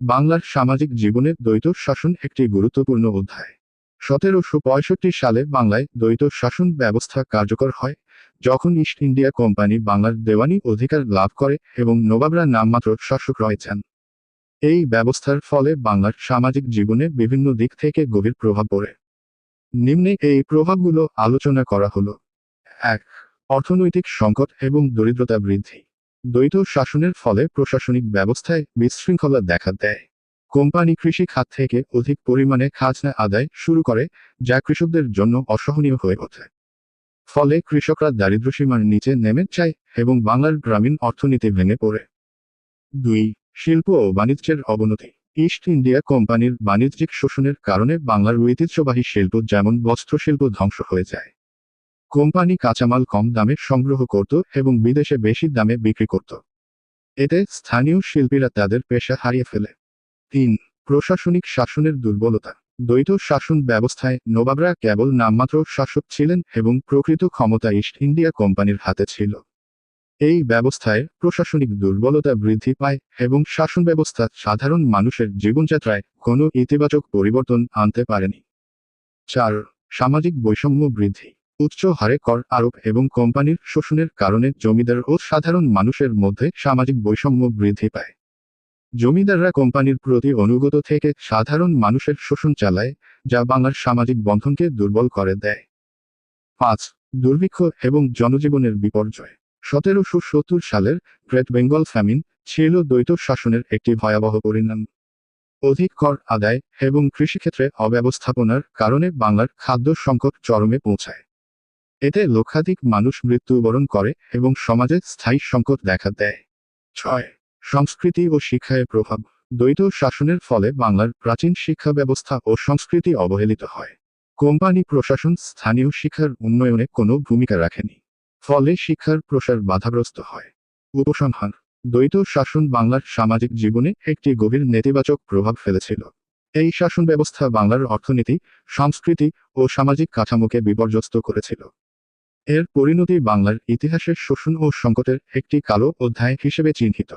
বাংলার সামাজিক জীবনে দ্বৈত শাসন একটি গুরুত্বপূর্ণ অধ্যায়। সতেরোশো পঁয়ষট্টি সালে বাংলায় দ্বৈত শাসন ব্যবস্থা কার্যকর হয়, যখন ইস্ট ইন্ডিয়া কোম্পানি বাংলার দেওয়ানি অধিকার লাভ করে এবং নবাবরা নামমাত্র শাসক রয়েছেন। এই ব্যবস্থার ফলে বাংলার সামাজিক জীবনে বিভিন্ন দিক থেকে গভীর প্রভাব পড়ে। নিম্নে এই প্রভাবগুলো আলোচনা করা হলো। এক, অর্থনৈতিক সংকট এবং দরিদ্রতা বৃদ্ধি। দ্বৈত শাসনের ফলে প্রশাসনিক ব্যবস্থায় বিশৃঙ্খলা দেখা দেয়। কোম্পানি কৃষি খাত থেকে অধিক পরিমাণে খাজনা আদায় শুরু করে, যা কৃষকদের জন্য অসহনীয় হয়ে ওঠে। ফলে কৃষকরা দারিদ্র্যসীমার নিচে নেমে যায় এবং বাংলার গ্রামীণ অর্থনীতি ভেঙে পড়ে। দুই, শিল্প ও বাণিজ্যের অবনতি। ইস্ট ইন্ডিয়া কোম্পানির বাণিজ্যিক শোষণের কারণে বাংলার ঐতিহ্যবাহী শিল্প যেমন বস্ত্রশিল্প ধ্বংস হয়ে যায় কোম্পানি কাঁচামাল কম দামে সংগ্রহ করত এবং বিদেশে বেশি দামে বিক্রি করত। এতে স্থানীয় শিল্পীরা তাদের পেশা হারিয়ে ফেলে। তিন, প্রশাসনিক শাসনের দুর্বলতা। দ্বৈত শাসন ব্যবস্থায় নবাবরা কেবল নামমাত্র শাসক ছিলেন এবং প্রকৃত ক্ষমতা ইস্ট ইন্ডিয়া কোম্পানির হাতে ছিল। এই ব্যবস্থায় প্রশাসনিক দুর্বলতা বৃদ্ধি পায় এবং শাসন ব্যবস্থা সাধারণ মানুষের জীবনযাত্রায় কোনো ইতিবাচক পরিবর্তন আনতে পারেনি। চার, সামাজিক বৈষম্য বৃদ্ধি। উচ্চ হারে কর আরোপ এবং কোম্পানির শোষণের কারণে জমিদার ও সাধারণ মানুষের মধ্যে সামাজিক বৈষম্য বৃদ্ধি পায়। জমিদাররা কোম্পানির প্রতি অনুগত থেকে সাধারণ মানুষের শোষণ চালায়, যা বাংলার সামাজিক বন্ধনকে দুর্বল করে দেয়। পাঁচ, দুর্ভিক্ষ এবং জনজীবনের বিপর্যয়। সতেরোশো সত্তর সালের গ্রেট বেঙ্গল ফ্যামিন ছিল দ্বৈত শাসনের একটি ভয়াবহ পরিণাম। অধিক কর আদায় এবং কৃষিক্ষেত্রে অব্যবস্থাপনার কারণে বাংলার খাদ্য সংকট চরমে পৌঁছায়। এতে লক্ষাধিক মানুষ মৃত্যুবরণ করে এবং সমাজে স্থায়ী সংকট দেখা দেয়। ছয়, সংস্কৃতি ও শিক্ষায় প্রভাব। দ্বৈত শাসনের ফলে বাংলার প্রাচীন শিক্ষা ব্যবস্থা ও সংস্কৃতি অবহেলিত হয়। কোম্পানি প্রশাসন স্থানীয় শিক্ষার উন্নয়নে কোনো ভূমিকা রাখেনি। ফলে শিক্ষার প্রসার বাধাগ্রস্ত হয়। উপসংহার। দ্বৈত শাসন বাংলার সামাজিক জীবনে একটি গভীর নেতিবাচক প্রভাব ফেলেছিল। এই শাসন ব্যবস্থা বাংলার অর্থনীতি, সংস্কৃতি ও সামাজিক কাঠামোকে বিপর্যস্ত করেছিল। এর পরিণতি বাংলার ইতিহাসের শোষণ ও সংকটের একটি কালো অধ্যায় হিসেবে চিহ্নিত।